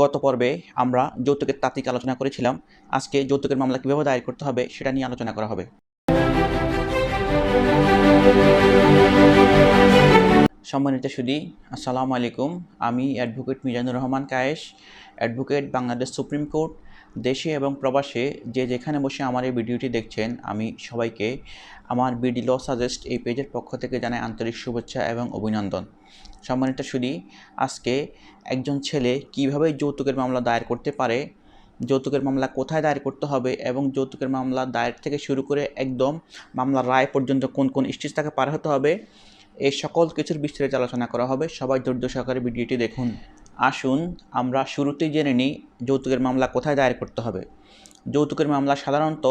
গত পর্বে আমরা যৌতুকের তাত্ত্বিক আলোচনা করেছিলাম। আজকে যৌতুকের মামলা কীভাবে দায়ের করতে হবে সেটা নিয়ে আলোচনা করা হবে। সম্মানিত সুদী, আসসালামু আলাইকুম। আমি advocate Mizanur Rahman Kayes, advocate Bangladesh supreme court দেশে এবং প্রবাসে যে যেখানে বসে আমার এই ভিডিওটি দেখছেন, আমি সবাইকে আমার বিডি ল সাজেস্ট এই পেজের পক্ষ থেকে জানাই আন্তরিক শুভেচ্ছা এবং অভিনন্দন। সম্মানিত সুদী, আজকে একজন ছেলে কীভাবে যৌতুকের মামলা দায়ের করতে পারে, যৌতুকের মামলা কোথায় দায়ের করতে হবে এবং যৌতুকের মামলা দায়ের থেকে শুরু করে একদম মামলার রায় পর্যন্ত কোন কোন স্টেজ তাকে পার হতে হবে এই সকল কিছুর বিস্তারিত আলোচনা করা হবে। সবাই ধৈর্য সহকারে ভিডিওটি দেখুন। আসুন, আমরা শুরুতেই জেনে নিই যৌতুকের মামলা কোথায় দায়ের করতে হবে। যৌতুকের মামলা সাধারণত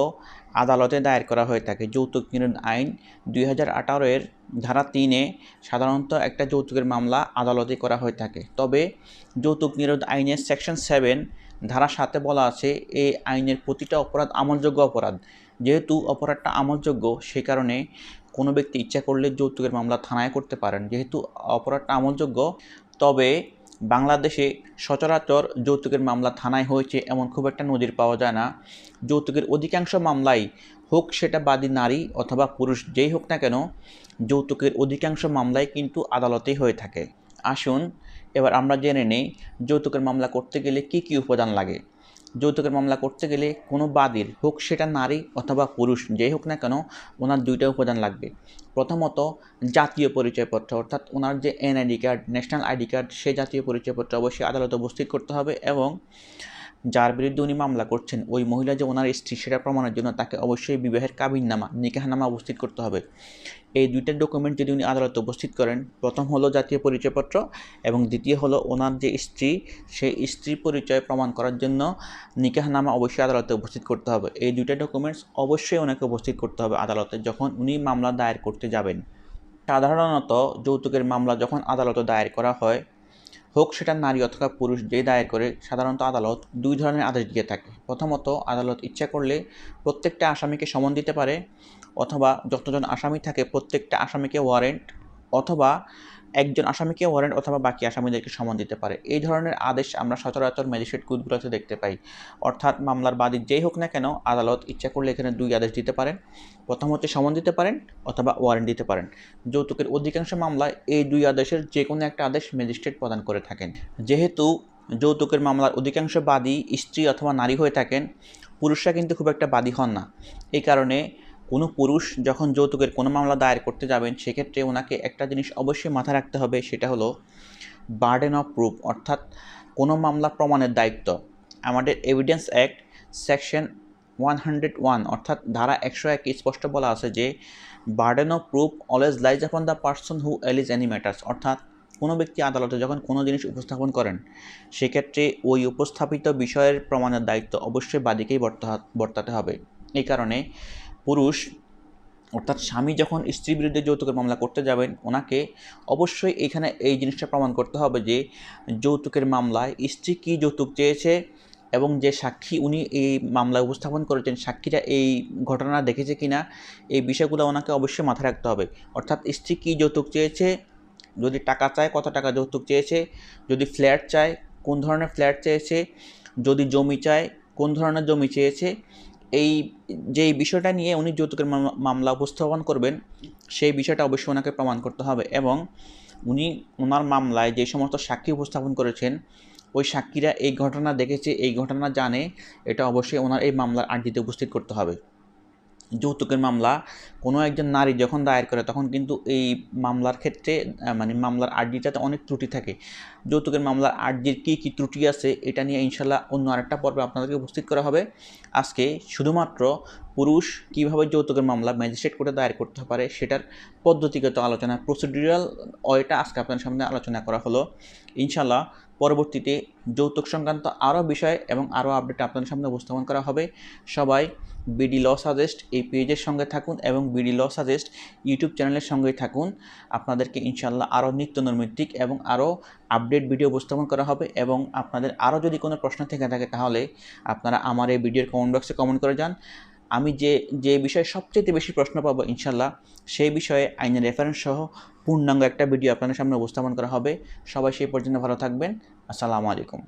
আদালতে দায়ের করা হয়ে থাকে। যৌতুক নিরোধ আইন দুই হাজার আঠারোয়ের ধারা তিনে সাধারণত একটা যৌতুকের মামলা আদালতে করা হয়ে থাকে। তবে যৌতুক নিরোধ আইনের সেকশন সেভেন ধারা সাথে বলা আছে এই আইনের প্রতিটা অপরাধ আমলযোগ্য অপরাধ। যেহেতু অপরাধটা আমলযোগ্য, সে কারণে কোনো ব্যক্তি ইচ্ছা করলে যৌতুকের মামলা থানায় করতে পারেন। যেহেতু অপরাধটা আমলযোগ্য, তবে বাংলাদেশে সচরাচর যৌতুকের মামলা থানায় হয়েছে এমন খুব একটা নজির পাওয়া যায় না। যৌতুকের অধিকাংশ মামলাই হোক সেটা বাদী নারী অথবা পুরুষ যেই হোক না কেন, যৌতুকের অধিকাংশ মামলাই কিন্তু আদালতেই হয়ে থাকে। আসুন, এবার আমরা জেনে নেই যৌতুকের মামলা করতে গেলে কি কি উপাদান লাগে। যৌতুকের মামলা করতে গেলে কোনো বাদীর, হোক সেটা নারী অথবা পুরুষ, যেই হোক না কেন, ওনার দুইটা উপাদান লাগবে। প্রথমত, জাতীয় পরিচয়পত্র, অর্থাৎ ওনার যে NID card national ID card সে জাতীয় পরিচয়পত্র অবশ্যই আদালতে উপস্থিত করতে হবে এবং যার বিরুদ্ধে উনি মামলা করছেন, ওই মহিলা যে ওনার স্ত্রী সেটা প্রমাণের জন্য তাকে অবশ্যই বিবাহের কাবিননামা, নিকাহনামা উপস্থিত করতে হবে। এই দুইটা ডকুমেন্ট যদি উনি আদালতে উপস্থিত করেন, প্রথম হলো জাতীয় পরিচয়পত্র এবং দ্বিতীয় হলো ওনার যে স্ত্রী, সেই স্ত্রী পরিচয় প্রমাণ করার জন্য নিকাহনামা অবশ্যই আদালতে উপস্থিত করতে হবে। এই দুইটা ডকুমেন্টস অবশ্যই ওনাকে উপস্থিত করতে হবে আদালতে যখন উনি মামলা দায়ের করতে যাবেন। সাধারণত যৌতুকের মামলা যখন আদালতে দায়ের করা হয় হোক সেটা নারী অথবা পুরুষ যে দায়ের করে, সাধারণত আদালত দুই ধরনের আদেশ দিয়ে থাকে। প্রথমত, আদালত ইচ্ছা করলে প্রত্যেকটা আসামিকে সমন দিতে পারে, অথবা যতজন আসামি থাকে, প্রত্যেকটা আসামিকে ওয়ারেন্ট অথবা একজন আসামিকে ওয়ারেন্ট অথবা বাকি আসামিদেরকে সমন দিতে পারে। এই ধরনের আদেশ আমরা সচরাচর ম্যাজিস্ট্রেট কোর্টগুলোতে দেখতে পাই। অর্থাৎ মামলার বাদী যেই হোক না কেন আদালত ইচ্ছা করলে এখানে দুই আদেশ দিতে পারেন। প্রথম হচ্ছে সমন দিতে পারেন অথবা ওয়ারেন্ট দিতে পারেন। যৌতুকের অধিকাংশ মামলায় এই দুই আদেশের যে কোনো একটা আদেশ ম্যাজিস্ট্রেট প্রদান করে থাকেন। যেহেতু যৌতুকের মামলার অধিকাংশ বাদী স্ত্রী অথবা নারী হয়ে থাকেন, পুরুষরা কিন্তু খুব একটা বাদী হন না। এই কারণে কোনো পুরুষ যখন যৌতুকের কোনো মামলা দায়ের করতে যাবেন, সেক্ষেত্রে ওনাকে একটা জিনিস অবশ্যই মাথায় রাখতে হবে, সেটা হলো বার্ডেন অফ প্রুফ অর্থাৎ কোনো মামলা প্রমাণের দায়িত্ব। আমাদের evidence act section one hundred one অর্থাৎ ধারা একশো এক স্পষ্ট বলা আছে যে burden of proof always lies upon the person who alleges any matters অর্থাৎ কোনো ব্যক্তি আদালতে যখন কোনো জিনিস উপস্থাপন করেন, সেক্ষেত্রে ওই উপস্থাপিত বিষয়ের প্রমাণের দায়িত্ব অবশ্যই বাদীকেই বর্তা, বর্তাতে হবে। এই কারণে পুরুষ, অর্থাৎ স্বামী যখন স্ত্রীর বিরুদ্ধে যৌতুকের মামলা করতে যাবেন, ওনাকে অবশ্যই এখানে এই জিনিসটা প্রমাণ করতে হবে যে যৌতুকের মামলায় স্ত্রী কী যৌতুক চেয়েছে এবং যে সাক্ষী উনি এই মামলায় উপস্থাপন করেছেন, সাক্ষীরা এই ঘটনা দেখেছে কি না এই বিষয়গুলো ওনাকে অবশ্যই মাথায় রাখতে হবে। অর্থাৎ স্ত্রী কী যৌতুক চেয়েছে, যদি টাকা চায়, কত টাকা যৌতুক চেয়েছে, যদি ফ্ল্যাট চায়, কোন ধরনের ফ্ল্যাট চেয়েছে, যদি জমি চায়, কোন ধরনের জমি চেয়েছে এই যে বিষয়টা নিয়ে উনি যৌতুকের মামলা উপস্থাপন করবেন, সেই বিষয়টা অবশ্যই ওনাকে প্রমাণ করতে হবে এবং উনি ওনার মামলায় যে সমস্ত সাক্ষী উপস্থাপন করেছেন, ওই সাক্ষীরা এই ঘটনা দেখেছে, এই ঘটনা জানে, এটা অবশ্যই ওনার এই মামলার আর্জিতে উপস্থিত করতে হবে। যৌতুকের মামলা, কোনো একজন নারী যখন দায়ের করে, তখন কিন্তু এই মামলার ক্ষেত্রে মানে মামলার আর্জিটাতে অনেক ত্রুটি থাকে। যৌতুকের মামলার আর্জির কী কী ত্রুটি আছে, এটা নিয়ে ইনশাল্লাহ অন্য আরেকটা পর্বে আপনাদেরকে উপস্থিত করা হবে। আজকে শুধুমাত্র পুরুষ কীভাবে যৌতুকের মামলা ম্যাজিস্ট্রেট কোর্টে দায়ের করতে পারে, সেটার পদ্ধতিগত আলোচনা, প্রসিডিউরাল ওয়েটা আজকে আপনাদের সামনে আলোচনা করা হলো। ইনশাল্লাহ পরবর্তীতে যৌতুক সংক্রান্ত আরও বিষয় এবং আরও আপডেট আপনাদের সামনে উপস্থাপন করা হবে। সবাই বিডি ল সাজেস্ট এই পেজের সঙ্গে থাকুন এবং বিডি ল সাজেস্ট ইউটিউব চ্যানেলের সঙ্গেই থাকুন। আপনাদেরকে ইনশাল্লাহ আরও নিত্য নৈমিত্তিক এবং আরও আপডেট ভিডিও উপস্থাপন করা হবে এবং আপনাদের আরও যদি কোনো প্রশ্ন থেকে থাকে তাহলে আপনারা আমার এই ভিডিওর কমেন্ট বক্সে কমেন্ট করে যান। আমি যে যে বিষয়ে সবচেয়ে বেশি প্রশ্ন পাবো ইনশাল্লাহ, সেই বিষয়ে আইনের রেফারেন্স সহ পূর্ণাঙ্গ একটা ভিডিও আপনাদের সামনে উপস্থাপন করা হবে। সবাই সেই পর্যন্ত ভালো থাকবেন। আসসালামু আলাইকুম।